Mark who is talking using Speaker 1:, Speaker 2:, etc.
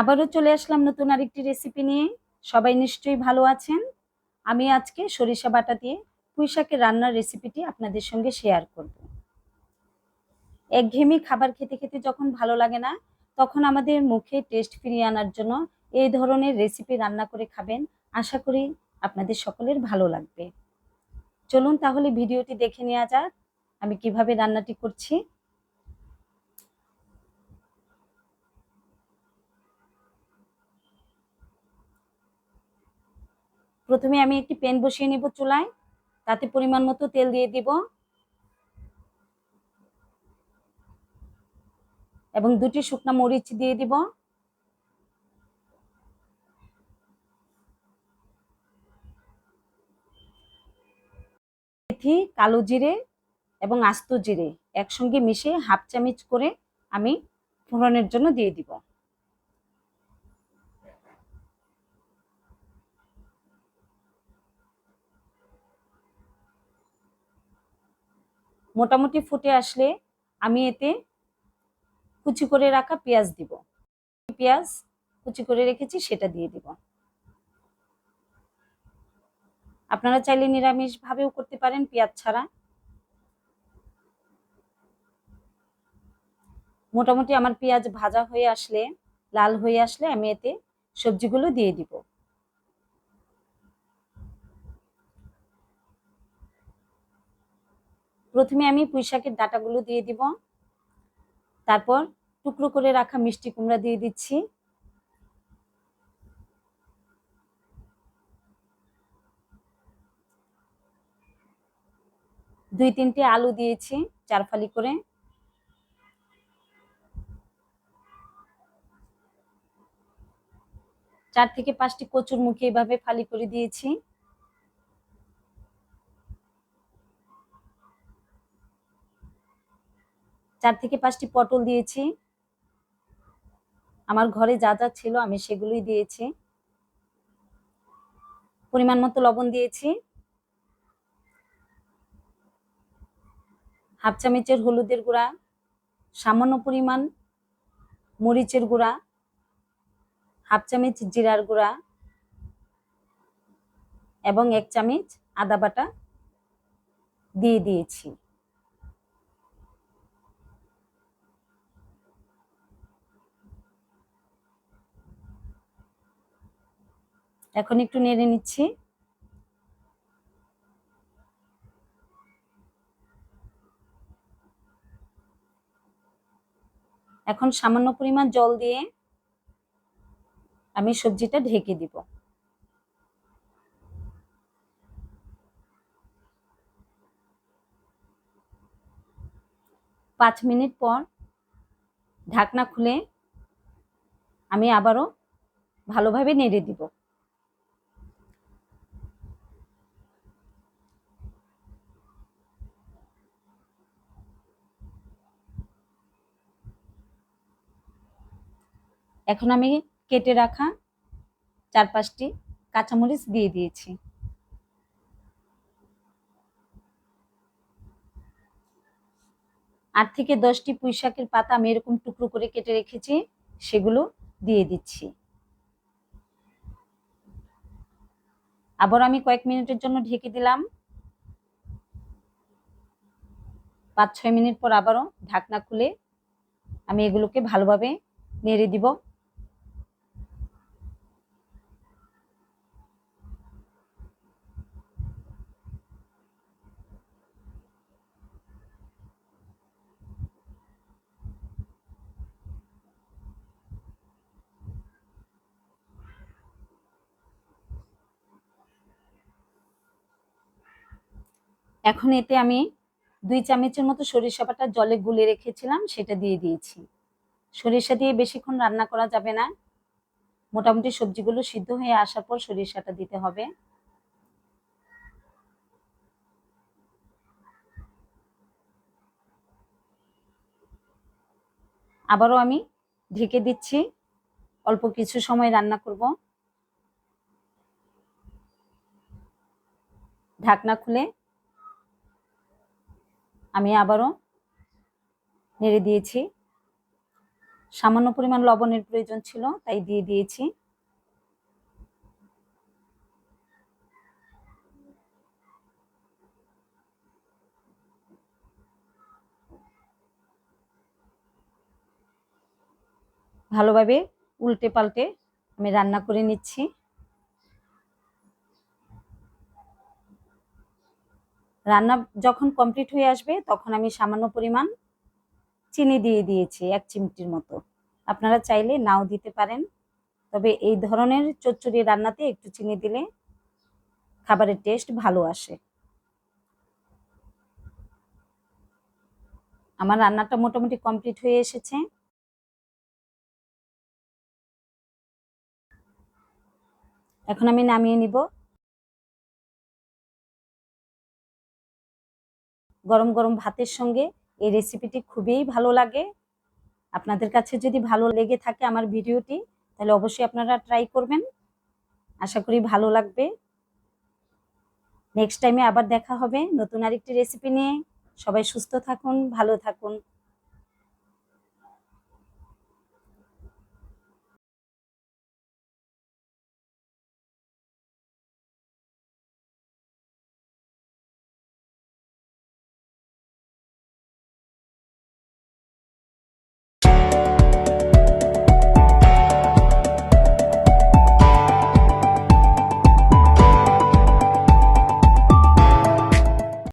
Speaker 1: আবারও চলে আসলাম নতুন আরেকটি রেসিপি নিয়ে। সবাই নিশ্চয়ই ভালো আছেন। আমি আজকে সরিষা বাটা দিয়ে পুঁই শাকের রান্নার রেসিপিটি আপনাদের সঙ্গে শেয়ার করব। একঘেয়েমি খাবার খেতে খেতে যখন ভালো লাগে না, তখন আমাদের মুখে টেস্ট ফিরিয়ে আনার জন্য এই ধরনের রেসিপি রান্না করে খাবেন। আশা করি আপনাদের সকলের ভালো লাগবে। চলুন তাহলে ভিডিওটি দেখে নেওয়া যাক, আমি কীভাবে রান্নাটি করছি। প্রথমে আমি একটি প্যান বসিয়ে নিব চুলায়, তাতে পরিমাণ মতো তেল দিয়ে দিব। এবং দুটি শুকনো মরিচ দিয়ে দিব। মেথি, কালো জিরে এবং আস্ত জিরে একসঙ্গে মিশিয়ে হাফ চামচ করে আমি ফোড়নের জন্য দিয়ে দিব। মোটামুটি ফুটে আসলে আমি এতে কুচি করে রাখা পেঁয়াজ দিব। পেঁয়াজ কুচি করে রেখেছি, সেটা দিয়ে দিব। আপনারা চাইলে নিরামিষ ভাবেও করতে পারেন পেঁয়াজ ছাড়া। মোটামুটি আমার পেঁয়াজ ভাজা হয়ে আসলে, লাল হয়ে আসলে আমি এতে সবজিগুলো দিয়ে দিব। প্রথমে আমি পুঁই শাকের ডাটাগুলো দিয়ে দিব। তারপর টুকরো করে রাখা মিষ্টি কুমড়া দিয়ে দিচ্ছি। দুই তিনটে আলু দিয়েছি চার ফালি করে। চার থেকে পাঁচটি কচুর মুখে এভাবে ফালি করে দিয়েছি। চার থেকে পাঁচটি পটল দিয়েছি। আমার ঘরে যা যা ছিল আমি সেগুলোই দিয়েছি। পরিমাণ মতো লবণ দিয়েছি। হাফ চামচের হলুদের গুঁড়া, সামান্য পরিমাণ মরিচের গুঁড়া, হাফ চামচ জিরার গুঁড়া এবং এক চামচ আদা বাটা দিয়ে দিয়েছি। এখন একটু নেড়ে নিচ্ছি। এখন সামান্য পরিমাণ জল দিয়ে আমি সবজিটা ঢেকে দিব। পাঁচ মিনিট পর ঢাকনা খুলে আমি আবারও ভালোভাবে নেড়ে দিব। এখন আমি কেটে রাখা চার পাঁচটি কাঁচামরিচ দিয়ে দিয়েছি। আট থেকে দশটি পুঁই শাকের পাতা আমি এরকম টুকরো করে কেটে রেখেছি, সেগুলো দিয়ে দিচ্ছি। আবার আমি কয়েক মিনিটের জন্য ঢেকে দিলাম। পাঁচ ছয় মিনিট পর আবারও ঢাকনা খুলে আমি এগুলোকে ভালোভাবে নেড়ে দিব। এখন এতে আমি দুই চামচের মতো সরিষা বাটা জলে গুলে রেখেছিলাম, সেটা দিয়ে দিয়েছি। সরিষা দিয়ে বেশিক্ষণ রান্না করা যাবে না। মোটামুটি সবজিগুলো সিদ্ধ হয়ে আসার পর সরিষাটা দিতে হবে। আবারও আমি ঢেকে দিচ্ছি। অল্প কিছু সময় রান্না করব। ঢাকনা খুলে আমি আবারও নেড়ে দিয়েছি। সামান্য পরিমাণ লবণের প্রয়োজন ছিল, তাই দিয়ে দিয়েছি। ভালোভাবে উল্টে পাল্টে আমি রান্না করে নিচ্ছি। রান্না যখন কমপ্লিট হয়ে আসবে, তখন আমি সামান্য পরিমাণ চিনি দিয়ে দিয়েছি, এক চিমটির মতো। আপনারা চাইলে নাও দিতে পারেন। তবে এই ধরনের চচ্চড়ি রান্নাতে একটু চিনি দিলে খাবারের টেস্ট ভালো আসে। আমার রান্নাটা মোটামুটি কমপ্লিট হয়ে এসেছে। এখন আমি নামিয়ে নিব। গরম গরম ভাতের সঙ্গে এই রেসিপিটি খুবই ভালো লাগে। আপনাদের কাছে যদি ভালো লেগে থাকে আমার ভিডিওটি, তাহলে অবশ্যই আপনারা ট্রাই করবেন। আশা করি ভালো লাগবে। নেক্সট টাইমে আবার দেখা হবে নতুন আরেকটি রেসিপি নিয়ে। সবাই সুস্থ থাকুন, ভালো থাকুন।